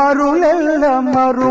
மருளெல்லாம் மரும்